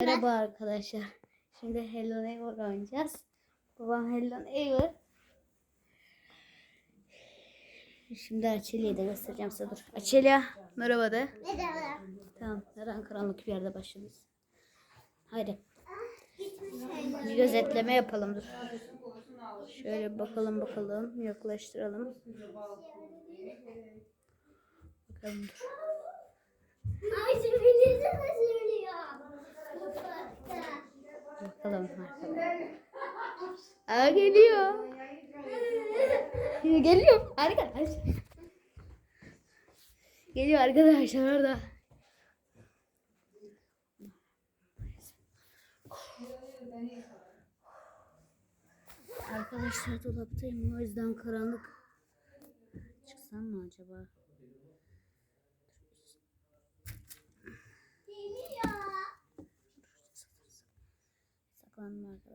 Merhaba arkadaşlar. Şimdi Hello Neighbor oynayacağız. Babam Hello Neighbor. Şimdi Açelya'yı da göstereceğim size dur. Açelya merhaba de. Merhaba. Tamam neden karanlık bir yerde başladınız. Haydi bir gözetleme yapalım dur. Şöyle bakalım bakalım yaklaştıralım. Bakalım dur. Bakalım arkadaşlar. Aa geliyor. Geliyor arkadaşlar. Geliyor arkadaşlar orada. Arkadaşlar dolaptayım o yüzden karanlık. Çıksam mı acaba? Geliyor.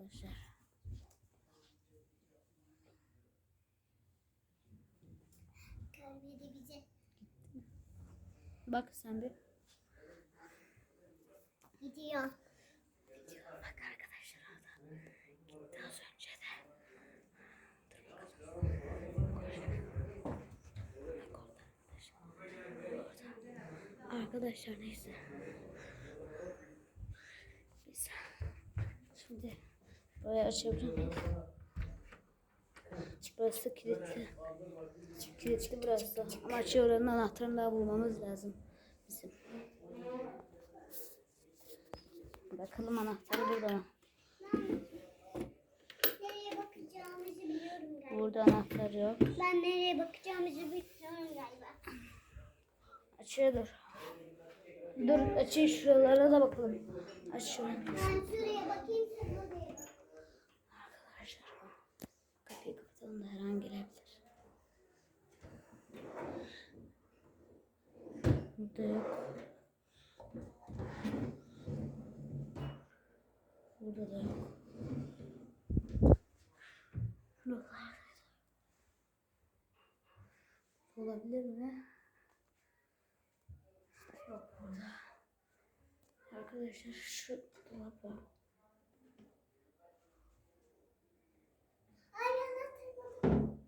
Arkadaşlar. Bize. Bak sen bir. Gidiyor. Bak arkadaşlar orada. Gitti az önce de. Dur bakalım. Bak orada. Orada. Arkadaşlar neyse. Biz şimdi burayı açabilir miyiz? Burası kilitli. Kilitli burası. Ama açıyor oranın anahtarını daha bulmamız lazım. Bizim. Bakalım anahtarı burada mı? Nereye bakacağımızı biliyorum galiba. Burada anahtar yok. Ben nereye bakacağımızı biliyorum galiba. Açıyor dur. Dur açayım şuralara da bakalım. Aç şurayı. Ben şuraya bakayım sen oraya bak. Arkadaşlar kapıyı kapatalım da her an gelebilir. Burada yok. Burada da yok. Yok. Olabilir mi? Yok burada. Arkadaşlar şu dolap var. Ay anahtarı buldum.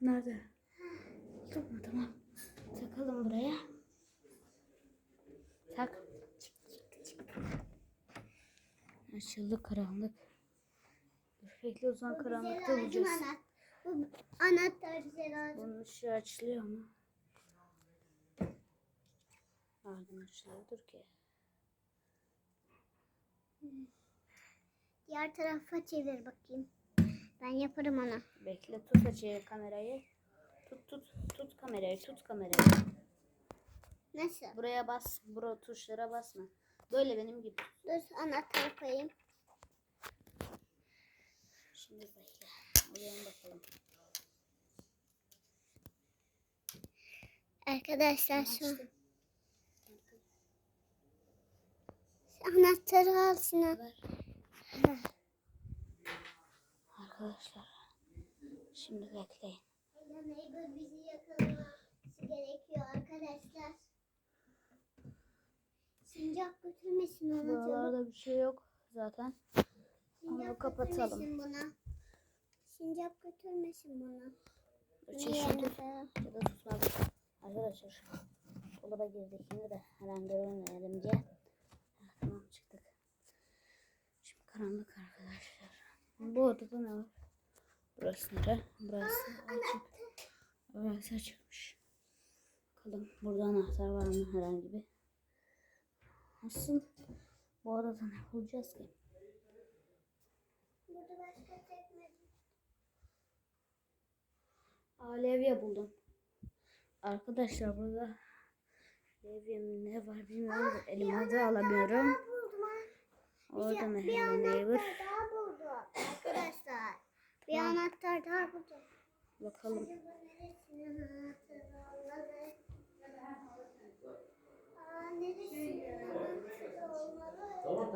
Nerede? Mu? Tamam. Takalım buraya. Tak. Açıldı karanlık. Bekle o zaman karanlıkta bulacağız. anahtar. Bu anahtar bize lazım. Bunun ışığı açılıyor mu? Nereden açılıyordur ki? Diğer tarafa çevir bakayım. Ben yaparım ona. Bekle tut açıyı kamerayı. Tut tut tut kamerayı tut kamerayı. Nasıl? Buraya bas. Bura tuşlara basma. Böyle benim gibi. Dur anahtarı koyayım. Şimdi bekle. Uyan bakalım. Arkadaşlar şu anahtarı al şunu. Arkadaşlar. Şimdi bekleyin. Neighbor bizi yakalaması gerekiyor arkadaşlar. Sincap götürmesin onu. Buralarda bir şey yok zaten. Onu Sincap kapatalım. götürmesin buna. Sincap götürmesin şunu. mesela? Ya da tutmaz. Arkadaşlar. Dolaba girdik yine de her an görünmeyelim diye. Ha, Tamam çıktık. Şimdi karanlık arkadaşlar. Bu odada ne var? Burası nere? Burası açık. Burası açıkmış. Bakalım burada anahtar var mı herhangi bir? Nasıl? Bu odada ne bulacağız ki? Burada başka tekme. Aa levye buldum. Arkadaşlar burada levyem ne var bilmiyorum. da Elime de alamıyorum. Ha. Orada ne? Bir anahtar daha buldum. Arkadaşlar. Bir anahtar daha buldum. Bakalım.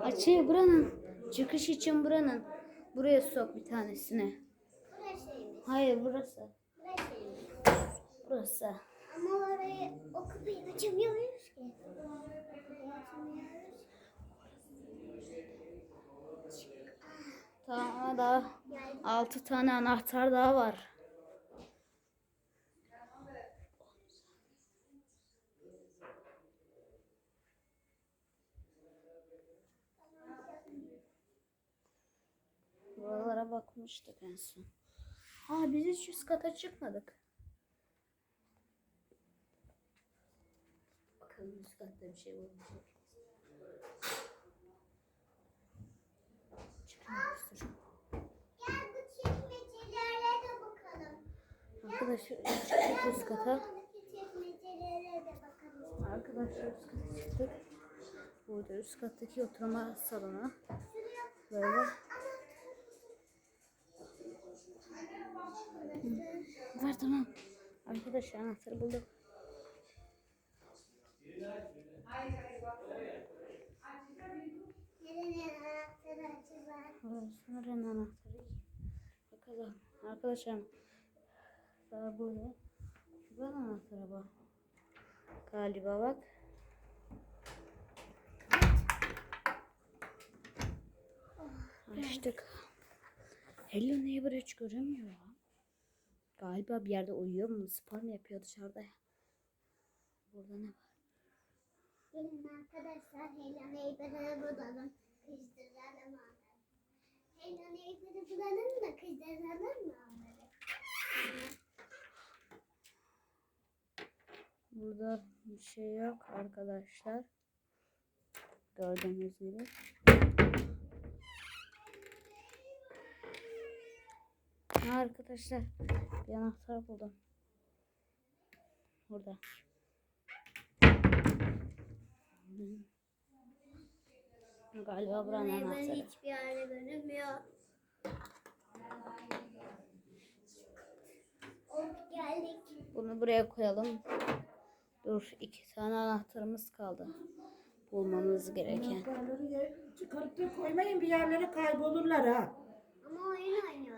Açıyı buranın. Çıkış için buranın. Buraya sok bir tanesini. Hayır burası. Burası. Ama orayı o kapıyı açamıyoruz ki. Açamıyoruz. Tane daha Geldi. altı tane anahtar daha var. Buralara bakmıştık en son. Ha biz hiç üst kata çıkmadık. Bakalım üst katta bir şey var mı? Çıkmıyoruz. Gel bu çekmecelere de bakalım. Arkadaşlar çıktık üst kata. Arkadaşlar üst kata çıktık. Burada üst kattaki oturma salonu. Böyle. Var tamam. Arkadaşlar anahtarı bulduk. Nerenin anahtarı acaba? Anahtarı? Bakalım. Arkadaşlar. Daha burada. Şuradan anahtarı bak. Galiba bak. Açtık. Hello Neighbor hiç göremiyor ya. Galiba bir yerde uyuyor mu? Spor mu yapıyor dışarıda? Burada ne var? Gelin arkadaşlar Hello Neighbor'ı bulalım. Kızdıralım onları. Hello Neighbor'ı bulalım da kızdıralım mı onları? Burada bir şey yok arkadaşlar. Gördüğünüz gibi. Ha, arkadaşlar bir anahtar buldum. Burada. Galiba buranın anahtarı. hiçbir yerde görünmüyor. Bunu buraya koyalım. Dur iki tane anahtarımız kaldı. Bulmamız gereken. Anahtarları ye- çıkarıp da koymayın bir yerlere kaybolurlar ha. Ama oyun oynuyoruz.